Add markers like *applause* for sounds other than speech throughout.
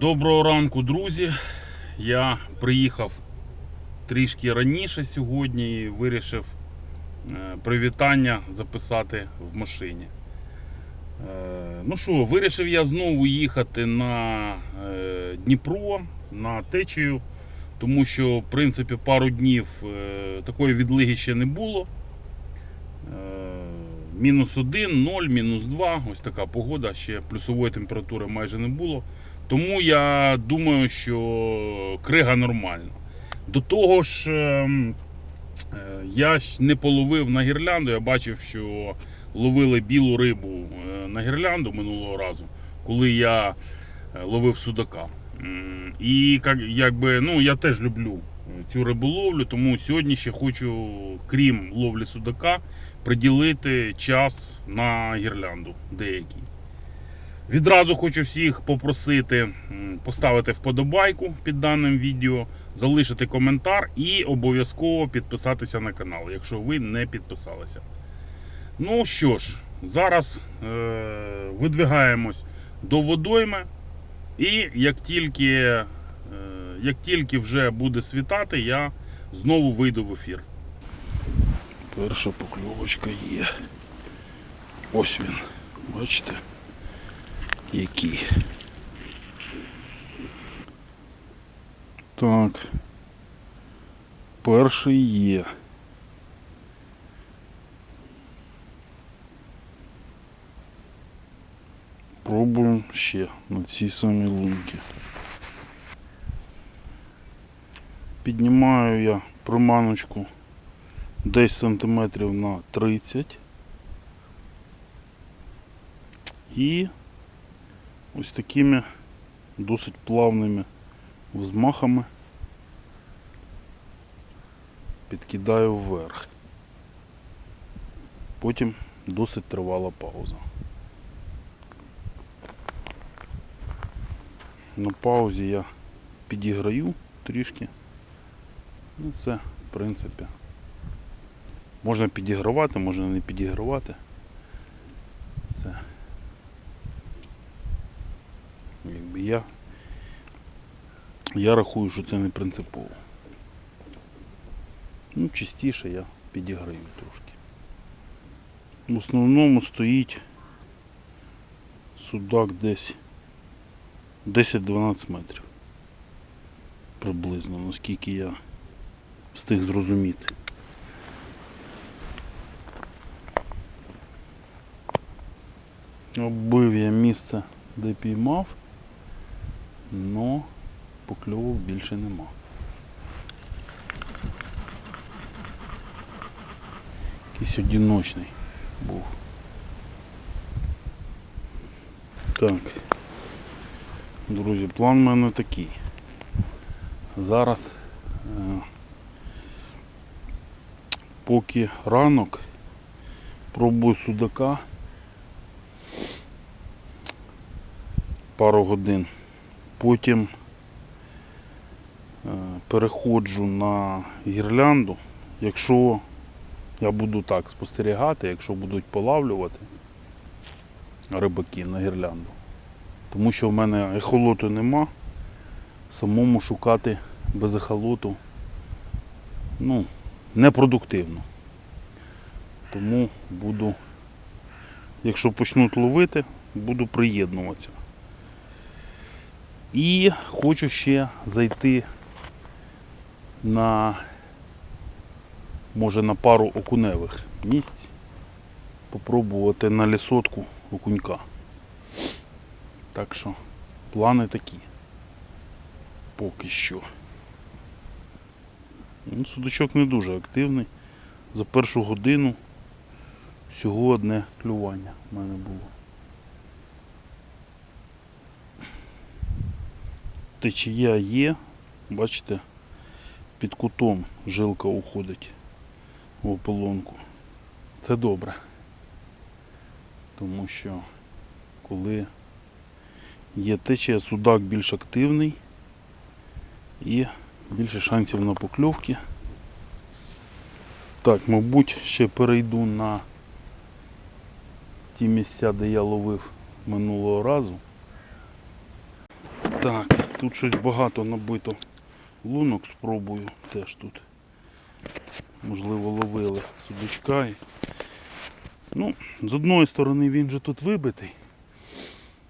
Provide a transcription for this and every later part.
Доброго ранку, друзі. Я приїхав трішки раніше сьогодні і вирішив е, привітання записати в машині. Е, Ну що, вирішив я знову їхати на е, Дніпро на течію, тому що, в принципі, пару днів такої відлиги ще не було. Мінус 1, 0, мінус 2, ось така погода, ще плюсової температури майже не було. Тому я думаю, що крига нормальна. До того ж, ем, е, я не половив на гірлянду. Я бачив, що ловили білу рибу е, на гірлянду минулого разу, коли я е, ловив судака. І якби, ну, я теж люблю цю риболовлю, тому сьогодні ще хочу, крім ловлі судака, приділити час на гірлянду деякий. Відразу хочу всіх попросити поставити вподобайку під даним відео, залишити коментар і обов'язково підписатися на канал, якщо ви не підписалися. Ну що ж, зараз е- видвигаємось до водойми. І як тільки, е- як тільки вже буде світати, я знову вийду в ефір. Перша покльовочка є. Ось він. Бачите? Який. Так. Перший є. Пробуємо ще на цій самій лунці. Піднімаю я приманочку десь сантиметрів на 30. І ось такими досить плавними взмахами підкидаю вверх. Потім досить тривала пауза. На паузі я підіграю трішки. Ну це, в принципі, можна підігравати, можна не підігравати. Це якби я, я рахую, що це не принципово. Ну, частіше я підіграю трошки. В основному стоїть судак десь 10-12 метрів. Приблизно, наскільки я встиг зрозуміти. Оббив я місце, де піймав, но покльовок більше нема. Якийсь одиночний був. Так. Друзі, план в мене такий. Зараз, е, поки ранок, пробую судака пару годин. Потім е, переходжу на гірлянду. Якщо я буду так спостерігати, якщо будуть полавлювати рибаки на гірлянду. Тому що в мене ехолоту нема. Самому шукати без ехолоту ну, непродуктивно. Тому буду, якщо почнуть ловити, буду приєднуватися. І хочу ще зайти на може на пару окуневих місць, попробувати на лісотку окунька. Так що плани такі. Поки що. Ну, Судачок не дуже активний. За першу годину всього одне клювання в мене було. Течія є, бачите, під кутом жилка уходить в ополонку. Це добре. Тому що коли є течія, судак більш активний і більше шансів на покльовки. Так, мабуть, ще перейду на ті місця, де я ловив минулого разу. Так, тут щось багато набито лунок, спробую теж тут. Можливо, ловили судачка. і- Ну, з одної сторони він же тут вибитий,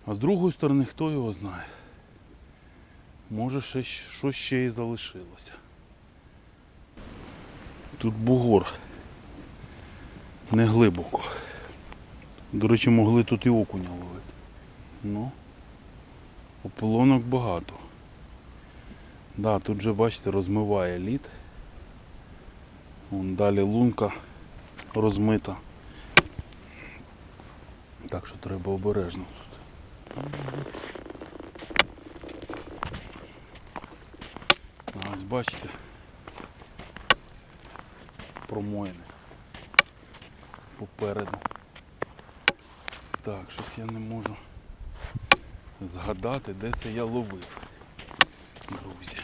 а з другої сторони хто його знає. Може ще щ- щось ще і залишилося. Тут бугор. Не глибоко. До речі, могли тут і окуня ловити. Ну, ополонок багато. Да, тут же, бачите, розмиває лід. Вон далі лунка розмита. Так що треба обережно тут. Ось бачите. Промоїни. Попереду. Так, щось я не можу згадати, де це я ловив. Друзі.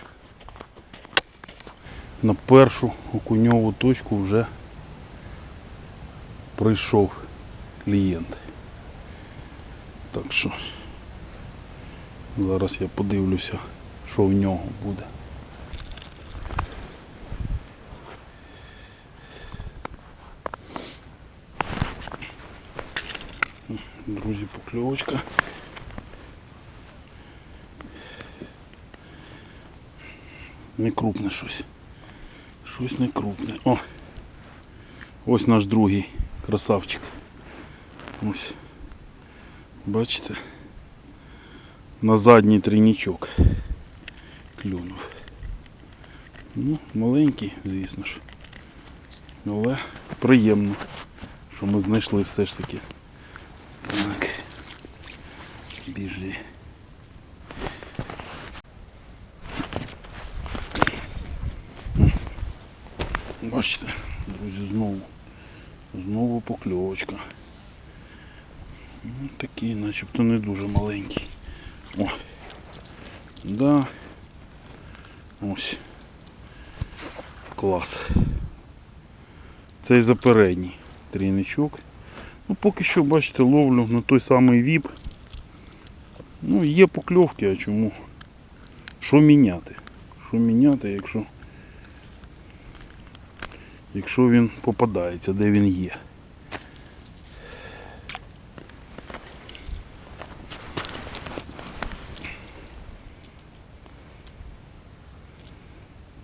На першу окуньову точку вже прийшов клієнт. Так що зараз я подивлюся, що в нього буде. Друзі, покльовочка. Не крупне щось. Щось не крупне. О! Ось наш другий красавчик. Ось. Бачите? На задній трійничок клюнув. Ну, маленький, звісно ж. Але приємно, що ми знайшли все ж таки. Так. Біжи. Бачите, друзі, знову. Знову покльовочка. Ну, такий, начебто не дуже маленький. О. Да. Ось. Клас. Цей за передній трійничок. Ну, поки що, бачите, ловлю на той самий віп. Ну, є покльовки, а чому? Що міняти? Що міняти, якщо якщо він попадається, де він є.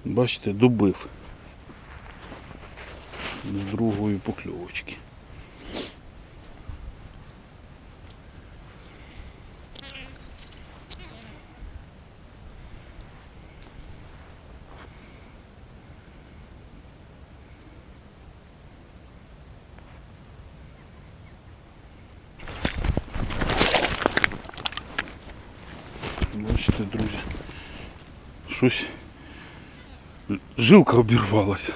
Бачите, добив з другої покльовочки. Бачите, друзі, щось жилка обірвалася.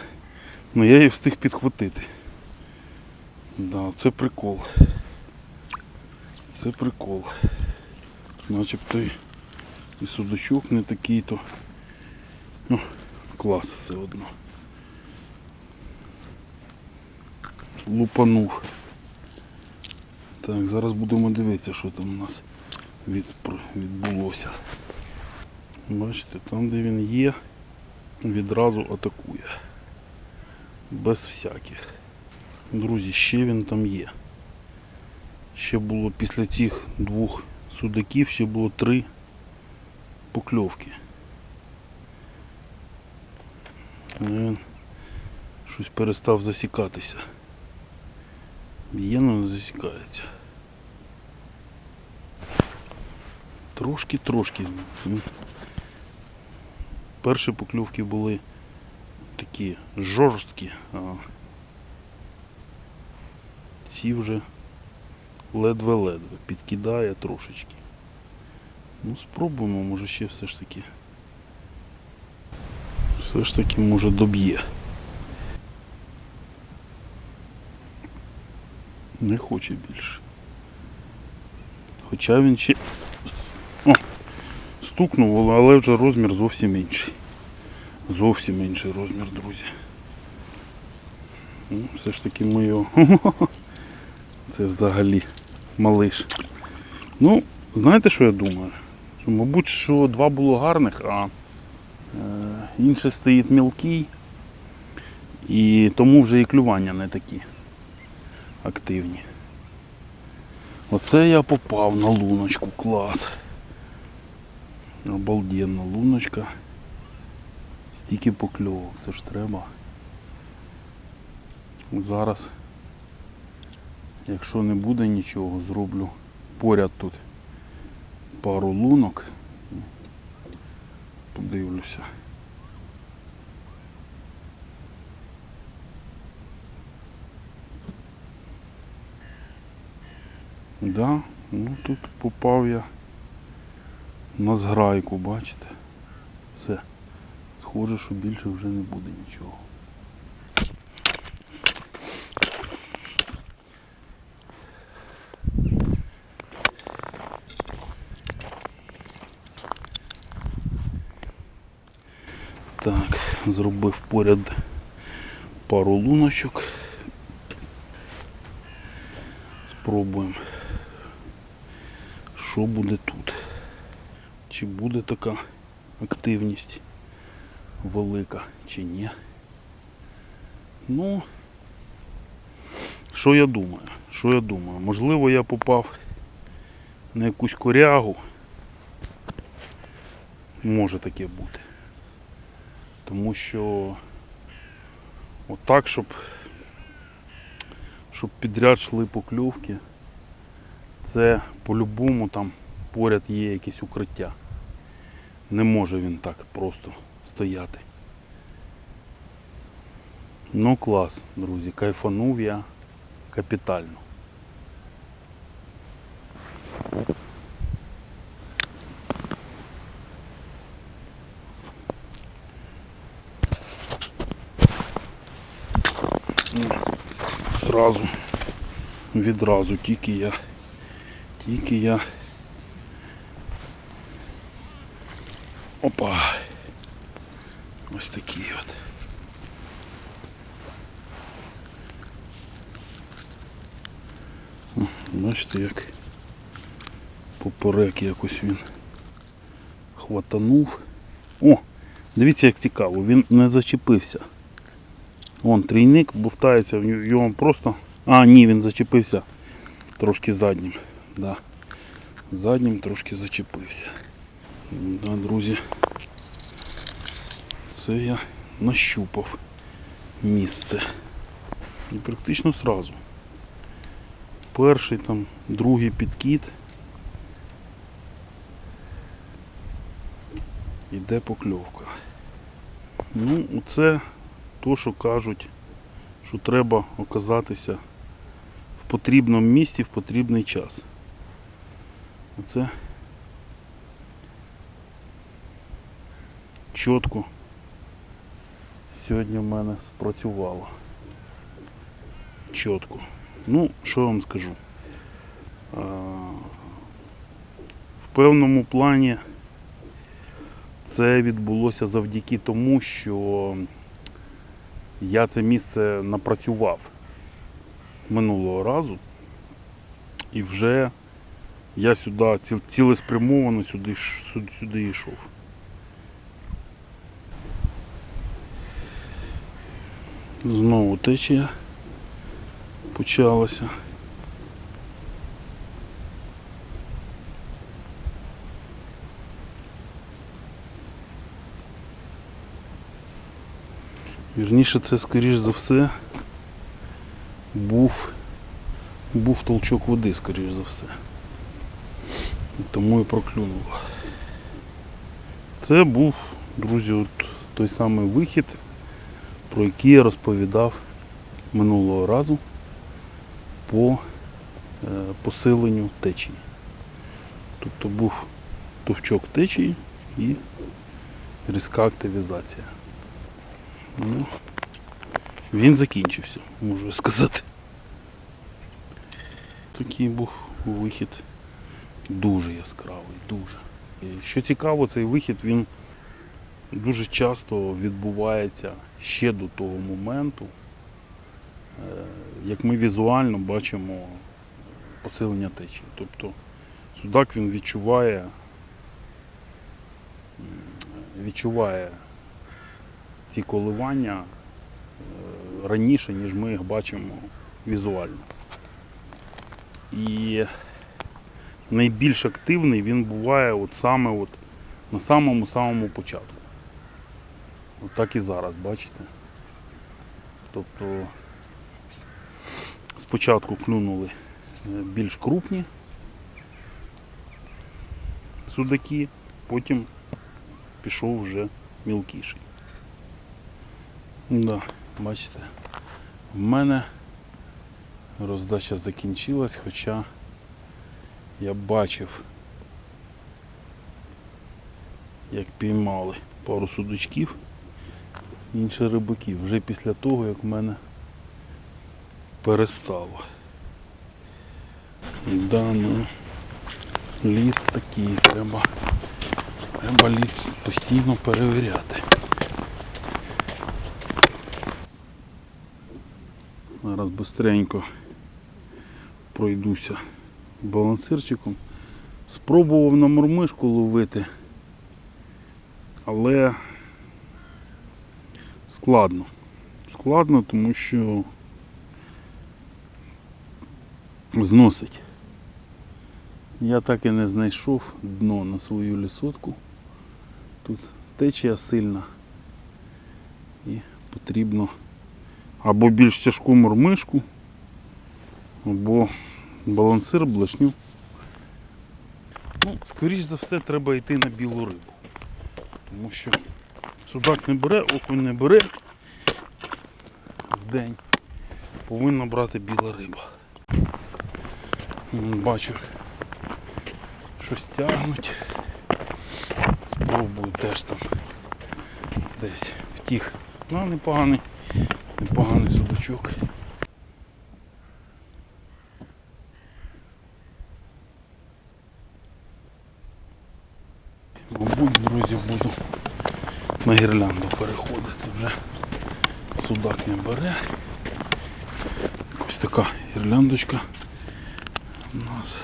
Ну я її встиг підхватити. Да, це прикол. Це прикол. Начебто і, судачок не такий, то ну, клас все одно. Лупанув. Так, зараз будемо дивитися, що там у нас від, відбулося. Бачите, там де він є, відразу атакує. Без всяких. Друзі, ще він там є. Ще було після цих двох судаків, ще було три покльовки. Він щось перестав засікатися. Б'є, але не засікається. Трошки-трошки. Перші покльовки були такі жорсткі, а ці вже ледве-ледве підкидає трошечки. Ну спробуємо, може ще все ж таки. Все ж таки може доб'є. Не хоче більше. Хоча він ще стукнув, але вже розмір зовсім інший. Зовсім інший розмір, друзі. Ну, все ж таки ми його. *laughs* Це взагалі малиш. Ну, знаєте, що я думаю? Мабуть, що два було гарних, а е, інше стоїть мілкий. І тому вже і клювання не такі активні. Оце я попав на луночку, клас. Обалденна луночка. Стільки покльовок, це ж треба. Зараз, якщо не буде нічого, зроблю поряд тут пару лунок. Подивлюся. Да, ну тут попав я на зграйку, бачите? Все. Схоже, що більше вже не буде нічого. Так, зробив поряд пару луночок. Спробуємо, що буде тут. Чи буде така активність велика, чи ні. Ну, що я думаю? Що я думаю? Можливо, я попав на якусь корягу. Може таке бути. Тому що отак, щоб, щоб підряд йшли покльовки, це по-любому там поряд є якесь укриття. Не може він так просто стояти. Ну клас, друзі, кайфанув я капітально. Ну, Сразу, відразу, тільки я, тільки я. Опа. Ось такий от. Бачите, як поперек якось він хватанув. О, дивіться, як цікаво, він не зачепився. Вон трійник бовтається, його просто. А, ні, він зачепився трошки заднім. Да. Заднім трошки зачепився. Да, друзі. Це я нащупав місце. І практично сразу. Перший там, другий підкіт. Іде покльовка. Ну, це то, що кажуть, що треба оказатися в потрібному місці в потрібний час. Оце чітко сьогодні в мене спрацювало. Чітко. Ну, що вам скажу? В певному плані це відбулося завдяки тому, що я це місце напрацював минулого разу. І вже я сюди цілеспрямовано сюди, сюди йшов. Знову течія почалася. Вірніше, це, скоріш за все, був, був толчок води, скоріш за все. Тому і проклюнуло. Це був, друзі, от той самий вихід, про який я розповідав минулого разу по е, посиленню течії. Тобто був товчок течії і різка активізація. Ну, він закінчився, можу сказати. Такий був вихід дуже яскравий, дуже. Що цікаво, цей вихід він дуже часто відбувається ще до того моменту, е, як ми візуально бачимо посилення течії. Тобто судак він відчуває відчуває ці коливання е, раніше, ніж ми їх бачимо візуально. І найбільш активний він буває от саме от на самому-самому початку. От так і зараз, бачите? Тобто спочатку клюнули е, більш крупні судаки, потім пішов вже мілкіший. Да, бачите, в мене роздача закінчилась, хоча я бачив, як піймали пару судочків, інших рибаків, вже після того, як в мене перестало. Да, лід такий, треба, треба лід постійно перевіряти. Зараз бистренько пройдуся балансирчиком. Спробував на мормишку ловити, але складно. Складно, тому що зносить. Я так і не знайшов дно на свою лісотку. Тут течія сильна і потрібно або більш тяжку мормишку, або балансир, блешню. Ну, скоріш за все, треба йти на білу рибу. Тому що судак не бере, окунь не бере в день. Повинна брати біла риба. Бачу, щось тягнуть. Спробую теж там десь втіх. Ну, непоганий, непоганий судачок. Мабуть, друзі, буду на гірлянду переходити вже. Судак не бере. Ось така гірляндочка у нас.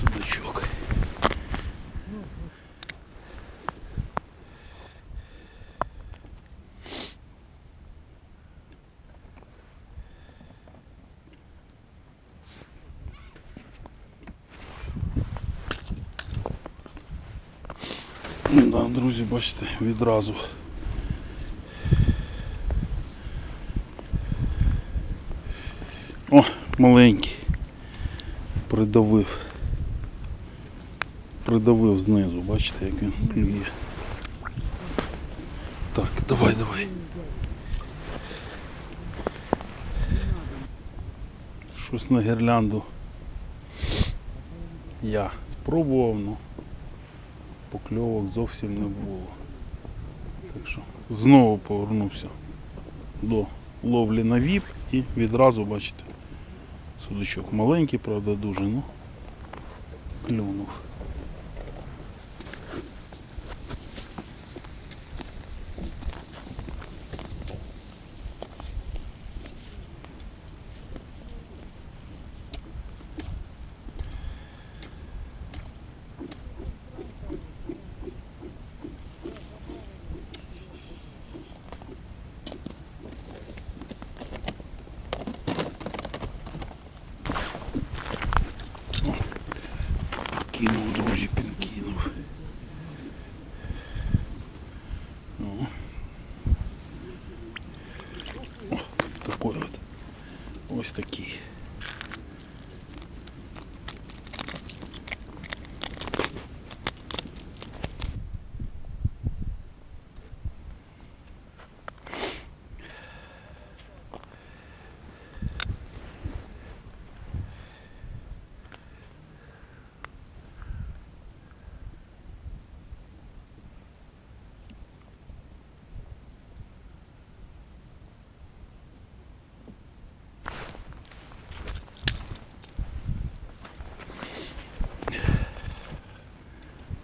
Судачок. Да, друзі, бачите, відразу. О, маленький. Придавив. Придавив знизу, бачите, як він клює. Так, давай, давай. Щось на гірлянду я спробував, але покльовок зовсім не було. Так що знову повернувся до ловлі на віп і відразу, бачите, судачок маленький, правда, дуже, ну клюнув. Yine oldu bu jipin.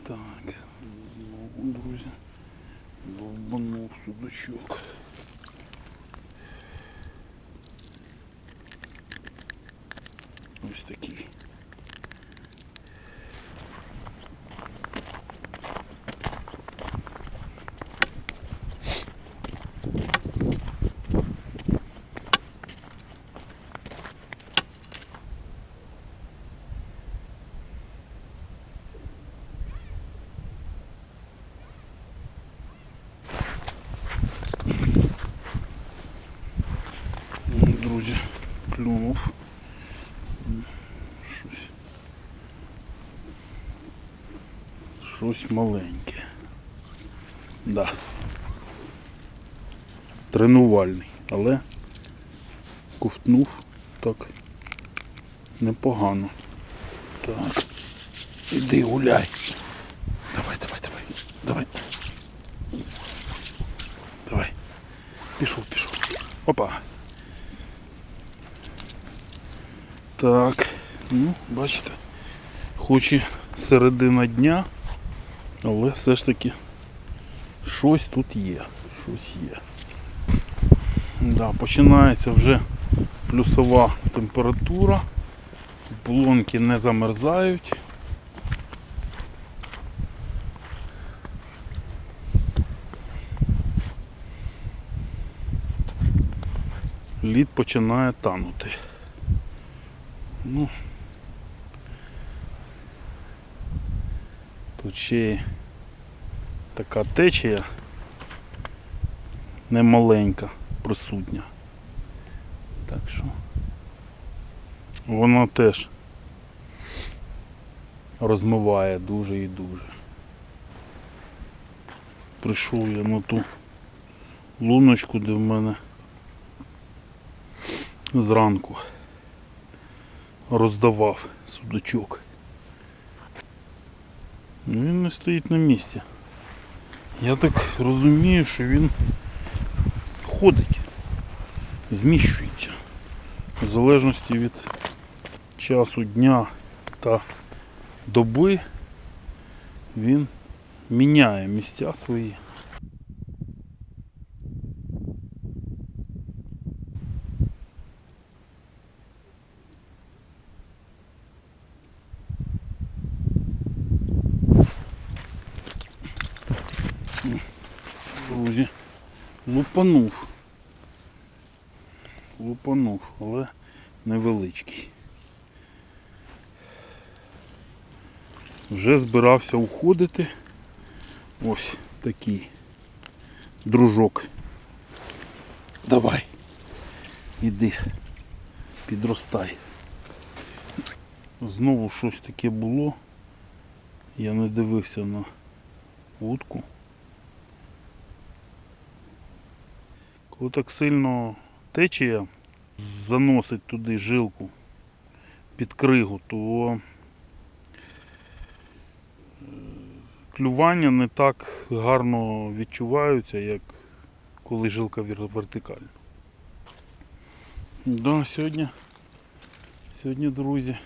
Так, знову, друзі. Довбанув судочок. Ось такий. Ну, Друзі, клюнув. М, Щось. Щось маленьке. Да. Тренувальний, але ковтнув так непогано. Так. Іди гуляй. Давай, давай, давай. Давай. Давай. Пішов, пішов. Опа. Так, ну, бачите, хоч і середина дня, але все ж таки щось тут є. Щось є. Да, починається вже плюсова температура, блонки не замерзають. Лід починає танути. Ну, тут ще така течія немаленька присутня. Так що вона теж розмиває дуже і дуже. Прийшов я на ту луночку, де в мене зранку роздавав судочок. Ну, Він не стоїть на місці. Я так розумію, що він ходить, зміщується. В залежності від часу дня та доби він міняє місця свої. Друзі, лупанув. Лупанув, але невеличкий. Вже збирався уходити. Ось такий дружок. Давай. Іди, підростай. Знову щось таке було. Я не дивився на вудку. Коли так сильно течія заносить туди жилку під кригу, то е, клювання не так гарно відчуваються, як коли жилка вертикальна. Да, сьогодні, сьогодні, друзі,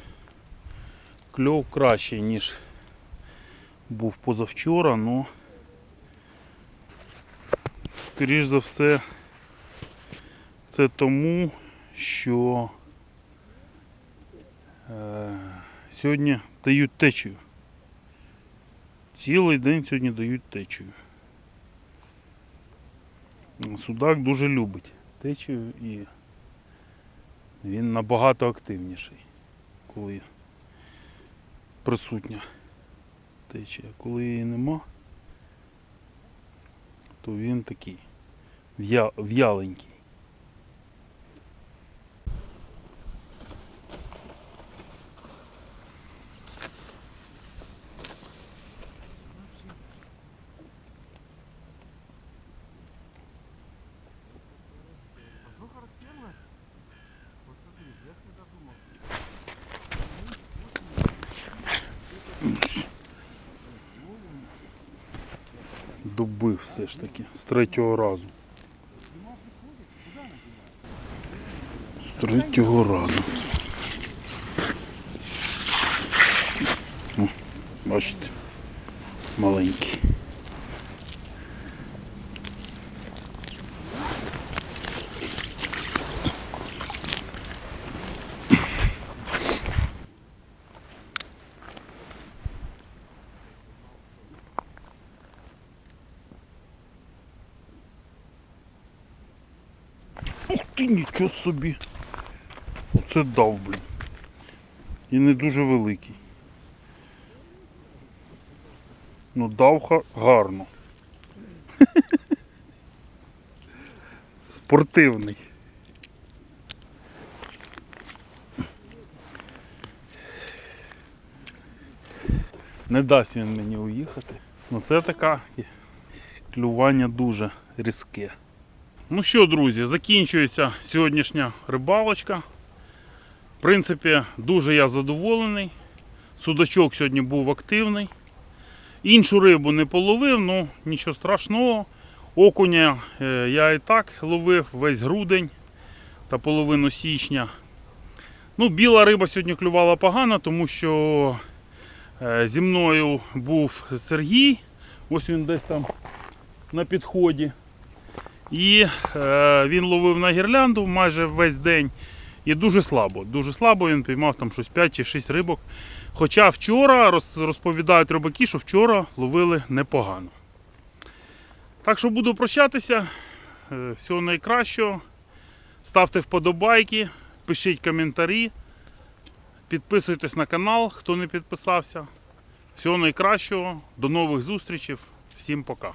кльов кращий, ніж був позавчора, але скоріш за все це тому, що е, сьогодні дають течію. Цілий день сьогодні дають течію. Судак дуже любить течію і він набагато активніший, коли присутня течія. Коли її нема, то він такий в'яленький. Добив все ж таки з третього разу. З третього разу. Бачите. маленький. Ти, нічого собі. Оце дав, блін. І не дуже великий. Ну, дав гарно. *laughs* Спортивний. Не дасть він мені уїхати. Ну це така клювання дуже різке. Ну що, друзі, закінчується сьогоднішня рибалочка. В принципі, дуже я задоволений. Судачок сьогодні був активний. Іншу рибу не половив, ну нічого страшного. Окуня е, я і так ловив весь грудень та половину січня. Ну, біла риба сьогодні клювала погано, тому що е, зі мною був Сергій. Ось він десь там на підході. І е, він ловив на гірлянду майже весь день. І дуже слабо. Дуже слабо він піймав там щось 5 чи 6 рибок. Хоча вчора розповідають рибаки, що вчора ловили непогано. Так що буду прощатися. Е, Всього найкращого. Ставте вподобайки, пишіть коментарі, підписуйтесь на канал, хто не підписався. Всього найкращого, до нових зустрічей. Всім пока.